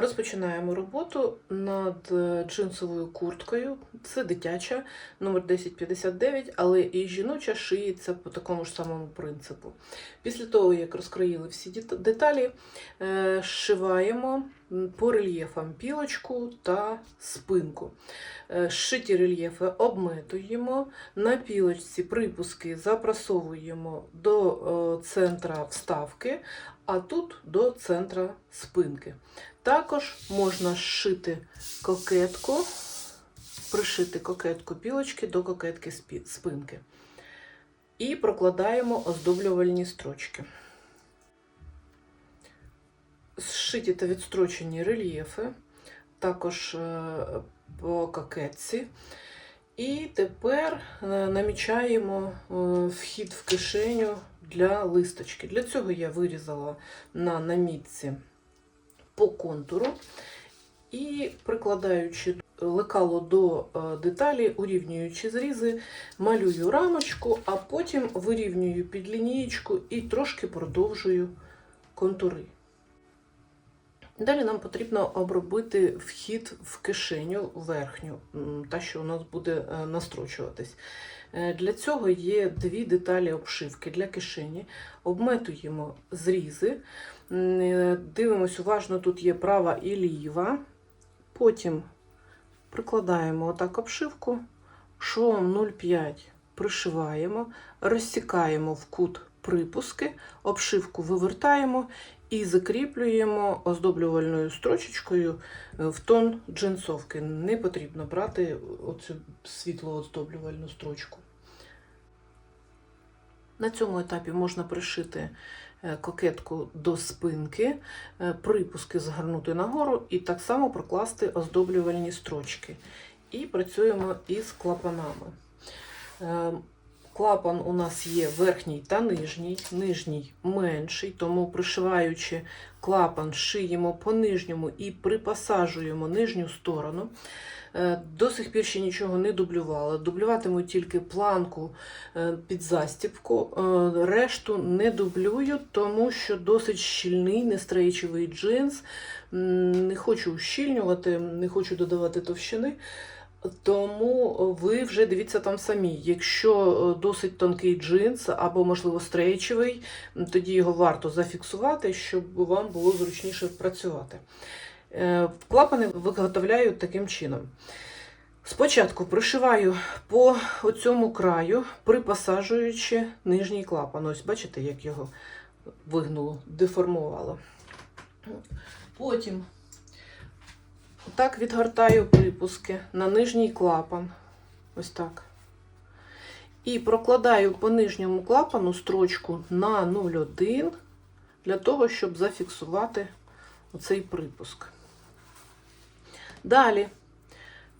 Розпочинаємо роботу над е, джинсовою курткою. Це дитяча, номер 1059, але і жіноча шиється по такому ж самому принципу. Після того, як розкроїли всі деталі, е, зшиваємо по рельєфам пілочку та спинку. Е, Зшиті рельєфи обметуємо, на пілочці припуски запрасовуємо до центра вставки, а тут до центра спинки. Також можна зшити кокетку, пришити кокетку пілочки до кокетки спинки. І прокладаємо оздоблювальні строчки. Зшиті та відстрочені рельєфи, також е, по кокетці. І тепер е, намічаємо е, вхід в кишеню для листочки. Для цього я вирізала на намітці по контуру і прикладаючи лекало до е, деталі, урівнюючи зрізи, малюю рамочку, а потім вирівнюю під лінієчку і трошки продовжую контури. Далі нам потрібно обробити вхід в кишеню верхню, та, що у нас буде е, настрочуватись. Е, Для цього є дві деталі обшивки для кишені. Обметуємо зрізи. Е, Дивимось уважно, тут є права і ліва. Потім прикладаємо отак обшивку, шовом 0,5 пришиваємо, розсікаємо в кут припуски, обшивку вивертаємо і закріплюємо оздоблювальною строчечкою е, в тон джинсовки. Не потрібно брати оцю світло оздоблювальну строчку. На цьому етапі можна пришити е, кокетку до спинки, е, припуски згорнути нагору і так само прокласти оздоблювальні строчки. І працюємо із клапанами. Клапан у нас є верхній та нижній, нижній менший, тому пришиваючи клапан, шиємо по нижньому і припасажуємо нижню сторону. Е, До сих пір ще нічого не дублювала. Дублюватиму тільки планку е, під застібку. Е, Решту не дублюю, тому що досить щільний нестрейчевий джинс. Не хочу ущільнювати, не хочу додавати товщини. Тому ви вже дивіться там самі. Якщо е, досить тонкий джинс або, можливо, стрейчевий, тоді його варто зафіксувати, щоб вам було зручніше працювати. Е, Клапани виготовляю таким чином. Спочатку пришиваю по цьому краю, припасажуючи нижній клапан. Ось бачите, як його вигнуло, деформувало. Потім так відгортаю припуски на нижній клапан. Ось так. І прокладаю по нижньому клапану строчку на 0,1 для того, щоб зафіксувати оцей припуск. Далі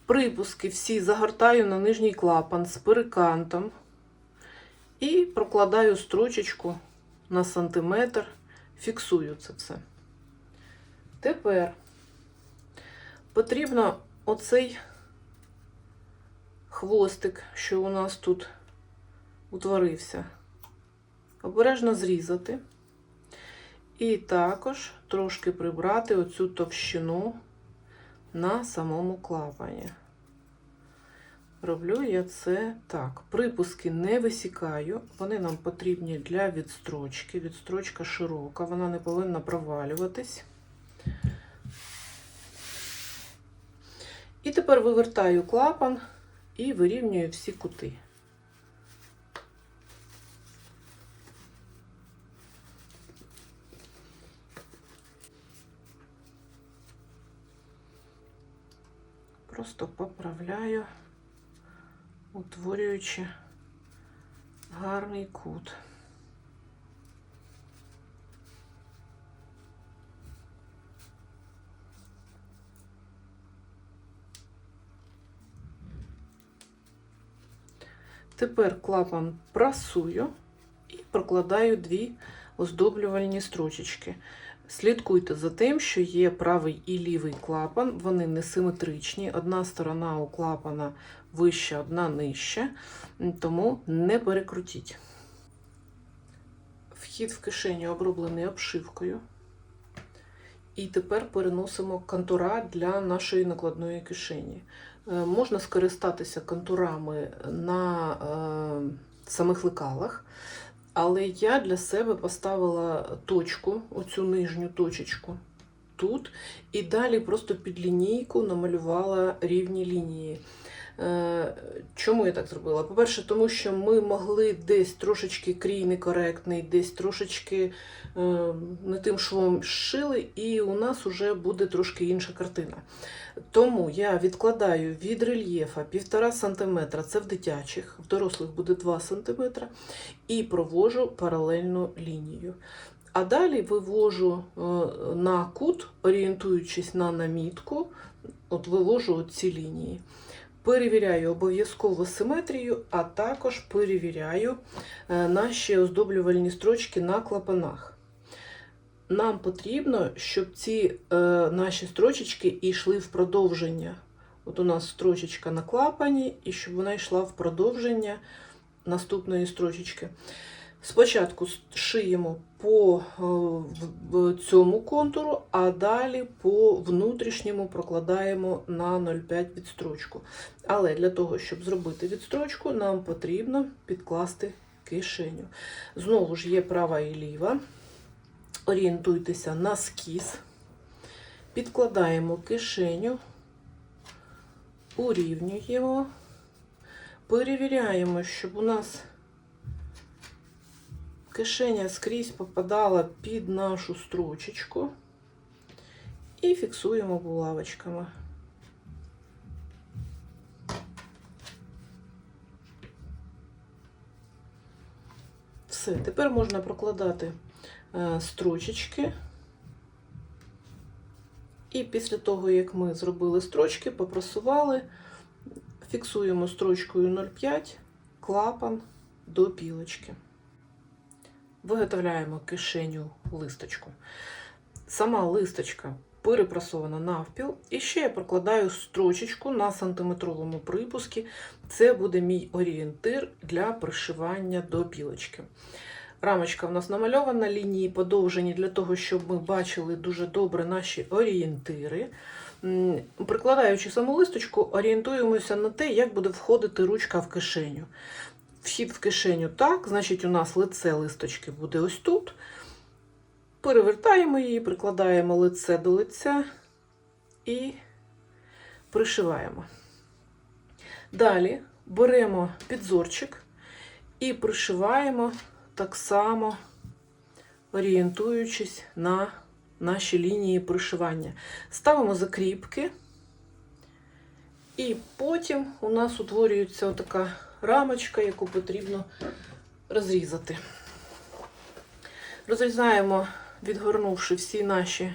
припуски всі загортаю на нижній клапан з перекантом і прокладаю строчечку на сантиметр, фіксую це все. Тепер потрібно оцей хвостик, що у нас тут утворився, обережно зрізати. І також трошки прибрати оцю товщину на самому клапані. Роблю я це так. Припуски не висікаю, вони нам потрібні для відстрочки. Відстрочка широка, вона не повинна провалюватись. І тепер вивертаю клапан і вирівнюю всі кути. Просто поправляю, утворюючи гарний кут. Тепер клапан прасую і прокладаю дві оздоблювальні строчечки. Слідкуйте за тим, що є правий і лівий клапан, вони несиметричні. Одна сторона у клапана вища, одна нижча, тому не перекрутіть. Вхід в кишеню оброблений обшивкою. І тепер переносимо контура для нашої накладної кишені. Е, Можна скористатися контурами на е, самих лекалах, але я для себе поставила точку, оцю нижню точечку тут, і далі просто під лінійку намалювала рівні лінії. Е, Чому я так зробила? По-перше, тому що ми могли десь трошечки крій некоректний, десь трошечки е, не тим швом шили, і у нас вже буде трошки інша картина. Тому я відкладаю від рельєфа 1,5 см, це в дитячих, в дорослих буде 2 см, і провожу паралельну лінію. А далі вивожу е, на кут, орієнтуючись на намітку, от вивожу ці лінії. Перевіряю обов'язково симетрію, а також перевіряю е, наші оздоблювальні строчки на клапанах. Нам потрібно, щоб ці е, наші строчечки йшли в продовження. От у нас строчечка на клапані, і щоб вона йшла в продовження наступної строчечки. Спочатку шиємо по е, цьому контуру, а далі по внутрішньому прокладаємо на 0,5 відстрочку. Але для того, щоб зробити відстрочку, нам потрібно підкласти кишеню. Знову ж є права і ліва. Орієнтуйтеся на скіз. Підкладаємо кишеню, урівнюємо, перевіряємо, щоб у нас кишеня скрізь попадала під нашу строчечку і фіксуємо булавочками. Все, тепер можна прокладати е, строчечки. І після того, як ми зробили строчки, попросували, фіксуємо строчкою 0,5 клапан до пілочки. Виготовляємо кишеню листочку. Сама листочка перепрасована навпіл. І ще я прокладаю строчечку на сантиметровому припуску. Це буде мій орієнтир для пришивання до пілочки. Рамочка в нас намальована, лінії подовжені для того, щоб ми бачили дуже добре наші орієнтири. Прикладаючи саму листочку, орієнтуємося на те, як буде входити ручка в кишеню. Вхід в кишеню так, значить, у нас лице листочки буде ось тут. Перевертаємо її, прикладаємо лице до лиця і пришиваємо. Далі беремо підзорчик і пришиваємо так само, орієнтуючись на наші лінії пришивання. Ставимо закріпки, і потім у нас утворюється така рамочка, яку потрібно розрізати. Розрізаємо, відгорнувши всі наші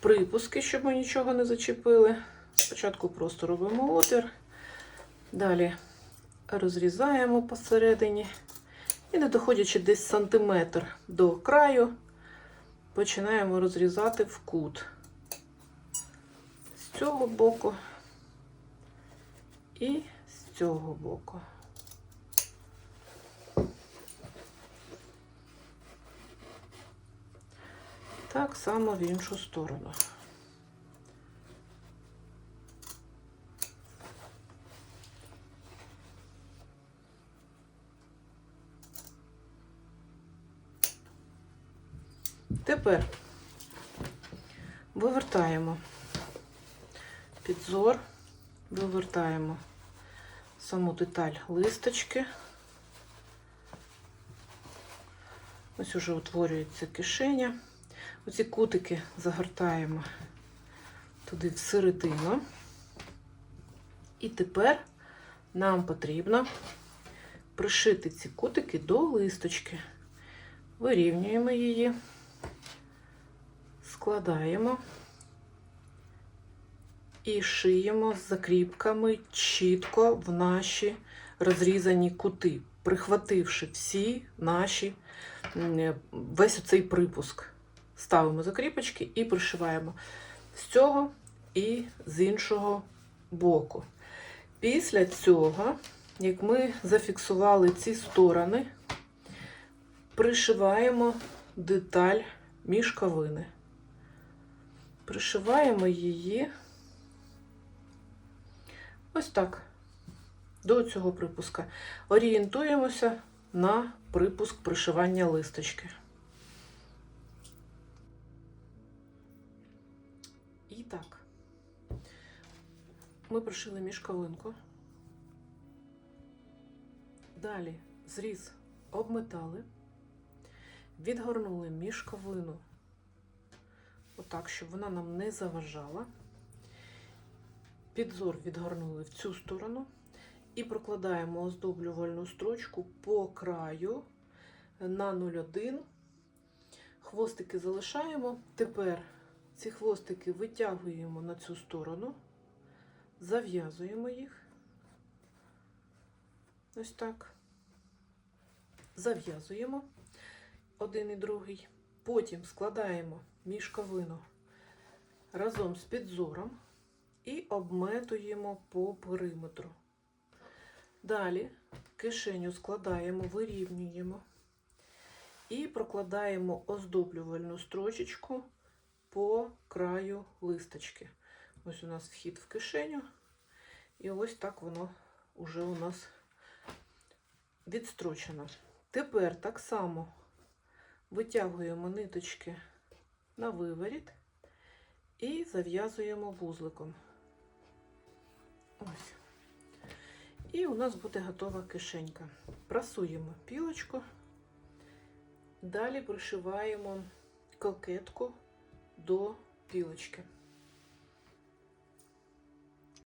припуски, щоб ми нічого не зачепили. Спочатку просто робимо отвір, далі розрізаємо посередині. І не доходячи десь сантиметр до краю, починаємо розрізати в кут з цього боку і з цього боку. Так само в іншу сторону. Тепер вивертаємо підзор, вивертаємо саму деталь листочки. Ось уже утворюється кишеня. Оці кутики загортаємо туди всередину. І тепер нам потрібно пришити ці кутики до листочки. Вирівнюємо її, складаємо і шиємо з закріпками чітко в наші розрізані кути, прихвативши всі наші весь оцей припуск. Ставимо закріпочки і пришиваємо з цього і з іншого боку. Після цього, як ми зафіксували ці сторони, пришиваємо деталь мішковини. пришиваємо її ось так, до цього припуска. Орієнтуємося на припуск пришивання листочки. Ми пришили мішковинку. Далі зріз обметали, відгорнули мішковину отак, щоб вона нам не заважала. Підзор відгорнули в цю сторону і прокладаємо оздоблювальну строчку по краю на 0,1. Хвостики залишаємо. Тепер ці хвостики витягуємо на цю сторону, зав'язуємо їх. Ось так. Зав'язуємо один і другий. Потім складаємо мішковину разом з підзором і обметуємо по периметру. Далі кишеню складаємо, вирівнюємо і прокладаємо оздоблювальну строчечку по краю листочки. Ось у нас вхід в кишеню, і ось так воно вже у нас відстрочено. Тепер так само витягуємо ниточки на виворіт і зав'язуємо вузликом. Ось. І у нас буде готова кишенька. Прасуємо пілочку, далі пришиваємо кокетку до пілочки.